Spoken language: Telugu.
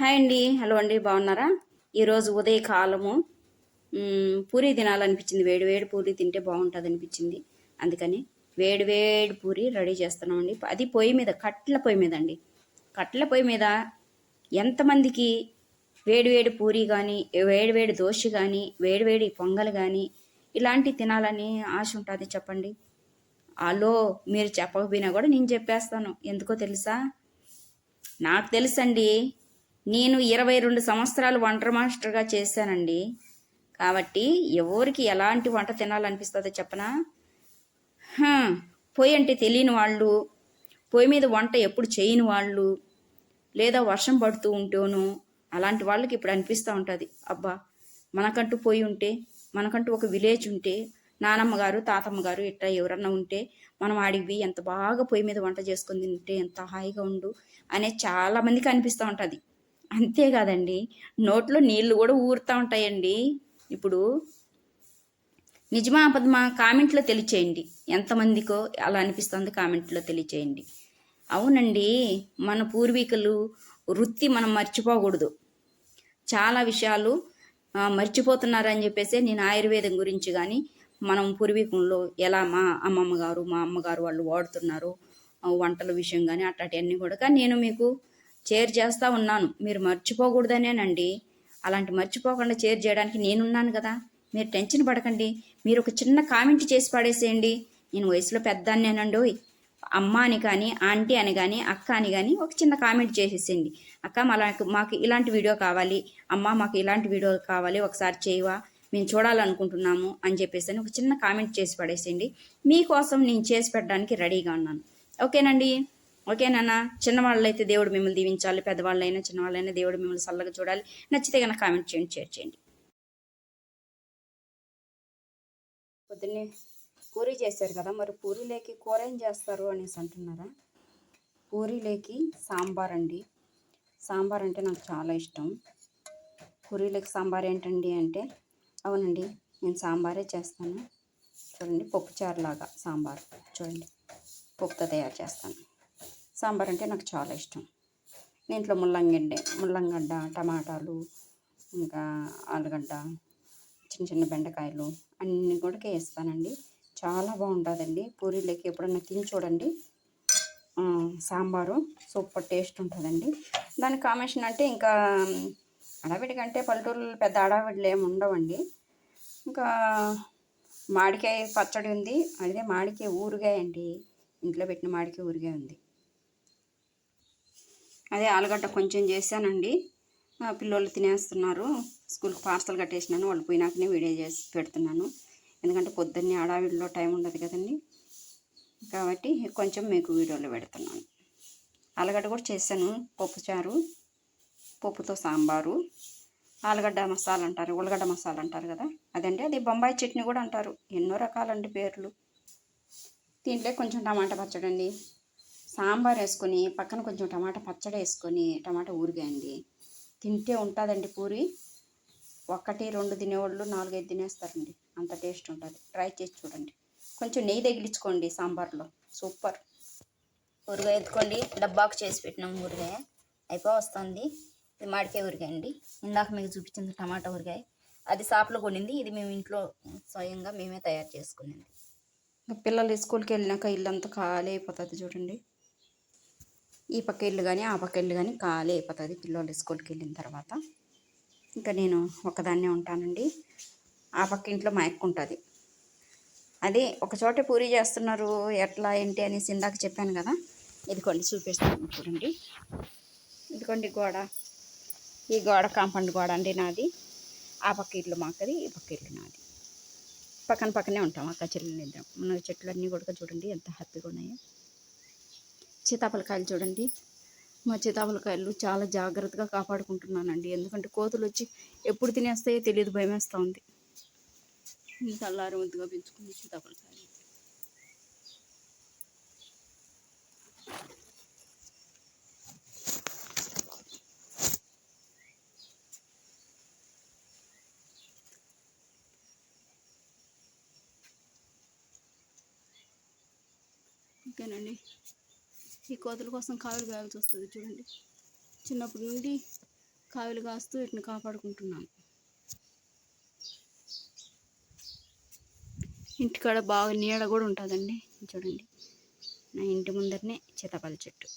హాయ్ అండి. హలో అండి. బాగున్నారా? ఈరోజు ఉదయకాలము. కాలము పూరి తినాలనిపించింది. వేడి వేడి పూరి తింటే బాగుంటుంది అనిపించింది అందుకని వేడి వేడి పూరి రెడీ చేస్తున్నామండి. అది పొయ్యి మీద కట్ల పొయ్యి మీద అండి. కట్ల పొయ్యి మీద ఎంతమందికి వేడి వేడి పూరి కానీ వేడి వేడి దోశ కానీ వేడి వేడి పొంగల్ కానీ ఇలాంటి తినాలని ఆశ ఉంటుంది చెప్పండి. అలో మీరు చెప్పకపోయినా కూడా నేను చెప్పేస్తాను. ఎందుకో తెలుసా? నాకు తెలుసండి. నేను ఇరవై రెండు సంవత్సరాలు వంట మాస్టర్గా చేశానండి. కాబట్టి ఎవరికి ఎలాంటి వంట తినాలనిపిస్తుందో చెప్పనా? పొయ్యి అంటే తెలియని వాళ్ళు పొయ్యి మీద వంట ఎప్పుడు చేయని వాళ్ళు లేదా వర్షం పడుతూ ఉంటేను అలాంటి వాళ్ళకి ఇప్పుడు అనిపిస్తూ ఉంటుంది. అబ్బా మనకంటూ పొయ్యి ఉంటే మనకంటూ ఒక విలేజ్ ఉంటే నానమ్మ గారు తాతమ్మ గారు ఇట్లా ఎవరన్నా ఉంటే మనం అడిగి ఎంత బాగా పొయ్యి మీద వంట చేసుకుని తింటే ఎంత హాయిగా ఉండు అనే చాలామందికి అనిపిస్తూ ఉంటుంది. అంతేకాదండి నోట్లో నీళ్ళు కూడా ఊరుతూ ఉంటాయండి. ఇప్పుడు నిజమా అబద్ధమా కామెంట్లో తెలియచేయండి. ఎంతమందికో అలా అనిపిస్తుంది కామెంట్లో తెలియచేయండి. అవునండి మన పూర్వీకులు వృత్తి మనం మర్చిపోకూడదు. చాలా విషయాలు మర్చిపోతున్నారని చెప్పేసి నేను ఆయుర్వేదం గురించి కానీ మనం పూర్వీకంలో ఎలా మా అమ్మమ్మ గారు మా అమ్మగారు వాళ్ళు వాడుతున్నారు వంటల విషయం కానీ అట్లాంటివన్నీ కూడా. కానీ నేను మీకు షేర్ చేస్తూ ఉన్నాను. మీరు మర్చిపోకూడదనేనండి. అలాంటి మర్చిపోకుండా షేర్ చేయడానికి నేనున్నాను కదా. మీరు టెన్షన్ పడకండి. మీరు ఒక చిన్న కామెంట్ చేసి పడేసేయండి. నేను వయసులో పెద్దాన్నేనండోయ్. అమ్మ అని కానీ ఆంటీ అని కానీ అక్క అని కానీ ఒక చిన్న కామెంట్ చేసేసేయండి. అక్క మాకు మాకు ఇలాంటి వీడియో కావాలి. అమ్మ మాకు ఇలాంటి వీడియో కావాలి. ఒకసారి చేయవా? మేము చూడాలనుకుంటున్నాము అని చెప్పేసి అని ఒక చిన్న కామెంట్ చేసి పడేసేయండి. మీకోసం నేను చేసి పెట్టడానికి రెడీగా ఉన్నాను. ఓకేనండి? ఓకేనా చిన్నవాళ్ళు అయితే దేవుడు మిమ్మల్ని దీవించాలి పెద్దవాళ్ళైనా చిన్నవాళ్ళైనా దేవుడు మిమ్మల్ని చల్లగా చూడాలి. నచ్చితే కనుక కామెంట్ చేయండి షేర్ చేయండి. పొద్దున్నే పూరీ చేశారు కదా మరి పూరీలోకి కూర ఏం చేస్తారు అనేసి అంటున్నారా? పూరీలోకి సాంబార్ అండి. సాంబార్ అంటే నాకు చాలా ఇష్టం. పూరీలోకి సాంబార్ ఏంటండి అంటే అవునండి నేను సాంబారే చేస్తాను. చూడండి పప్పుచారులాగా సాంబార్. చూడండి పప్పుతో తయారు చేస్తాను. సాంబార్ అంటే నాకు చాలా ఇష్టం. దీంట్లో ముల్లంగడ్డ ముల్లంగడ్డ టమాటాలు ఇంకా ఆలుగడ్డ చిన్న చిన్న బెండకాయలు అన్నీ కూడా వేస్తానండి. చాలా బాగుంటుందండి. పూరీలోకి ఎప్పుడన్నా తిని చూడండి. సాంబారు సూపర్ టేస్ట్ ఉంటుందండి. దాని కాంబినేషన్ అంటే ఇంకా అడవిడి కంటే పల్లెటూరులో పెద్ద అడవిడిలు ఏమి ఉండవండి. ఇంకా మాడికాయ పచ్చడి ఉంది. అదే మాడికాయ ఊరుగాయ అండి. ఇంట్లో పెట్టిన మాడికాయ ఊరుగాయ ఉంది. అదే ఆలుగడ్డ కొంచెం చేశానండి. పిల్లోళ్ళు తినేస్తున్నారు. స్కూల్కి పార్సల్ కట్టేసినాను. వాళ్ళు పోయినాకనే వీడియో చేసి పెడుతున్నాను. ఎందుకంటే పొద్దున్నే ఆడావిడిలో టైం ఉండదు కదండి. కాబట్టి కొంచెం మీకు వీడియోలో పెడుతున్నాను. ఆలుగడ్డ కూడా చేశాను. పప్పుచారు పప్పుతో సాంబారు ఆలుగడ్డ మసాలా అంటారు ఉల్లగడ్డ మసాలా అంటారు కదా. అదండి. అది బొంబాయి చట్నీ కూడా అంటారు. ఎన్నో రకాలండి పేర్లు. దీంట్లో కొంచెం టమాటా పచ్చడండి. సాంబార్ వేసుకొని పక్కన కొంచెం టమాటా పచ్చడి వేసుకొని టమాటా ఊరిగాయండి. తింటే ఉంటుందండి పూరి. ఒకటి రెండు తినేవాళ్ళు నాలుగైదు తినేస్తారండి. అంత టేస్ట్ ఉంటుంది. ట్రై చేసి చూడండి. కొంచెం నెయ్యి తగిలించుకోండి సాంబార్లో. సూపర్. ఊరిగా ఎత్తుకోండి. డబ్బాకు చేసి పెట్టినాం ఊరిగాయ. అయిపో వస్తుంది. ఇది మాడికాయ ఊరిగాయ అండి. ఇందాక మీకు చూపించింది టమాటా ఊరిగాయ. అది షాప్లో కొనింది. ఇది మేము ఇంట్లో స్వయంగా మేమే తయారు చేసుకునేది. పిల్లలు స్కూల్కి వెళ్ళినాక ఇల్లంతా ఖాళీ అయిపోతుంది చూడండి. ఈ పక్క ఇల్లు కానీ ఆ పక్క ఇల్లు కానీ ఖాళీ అయిపోతుంది. పిల్లలు స్కూల్కి వెళ్ళిన తర్వాత. ఇంకా నేను ఒకదాన్నే ఉంటానండి. ఆ పక్క ఇంట్లో మా అక్క ఉంటుంది. అదే ఒక చోట పూరి చేస్తున్నారు ఎట్లా ఏంటి అనేసి ఇందాక చెప్పాను కదా. ఇదిగోండి చూపిస్తాను చూడండి. ఇదిగోండి గోడ. ఈ గోడ కాంపౌండ్ గోడ అండి నాది. ఆ పక్క ఇల్లు మాకది ఈ పక్క ఇల్లు నాది. పక్కన పక్కనే ఉంటాం అక్క చెల్లెలు నిద్ర మన చెట్లన్నీ కూడా చూడండి ఎంత హ్యాపీగా ఉన్నాయో. సీతాఫలకాయలు చూడండి. మా సీతాఫలకాయలు చాలా జాగ్రత్తగా కాపాడుకుంటున్నానండి. ఎందుకంటే కోతులు వచ్చి ఎప్పుడు తినేస్తాయో తెలియదు భయం వేస్తూ ఉంది. ఇంత అల్లారు ముద్దుగా పెంచుకుంది సీతాఫలకాయలు ఓకేనండి. ఈ కోతుల కోసం కావలి వేయాల్సి వస్తుంది చూడండి. చిన్నప్పటి నుండి కాయలు కాస్తూ వీటిని కాపాడుకుంటున్నాను. ఇంటికాడ బాగా నీడ కూడా ఉంటుందండి. చూడండి. నా ఇంటి ముందరనే చేతపల్లి చెట్టు.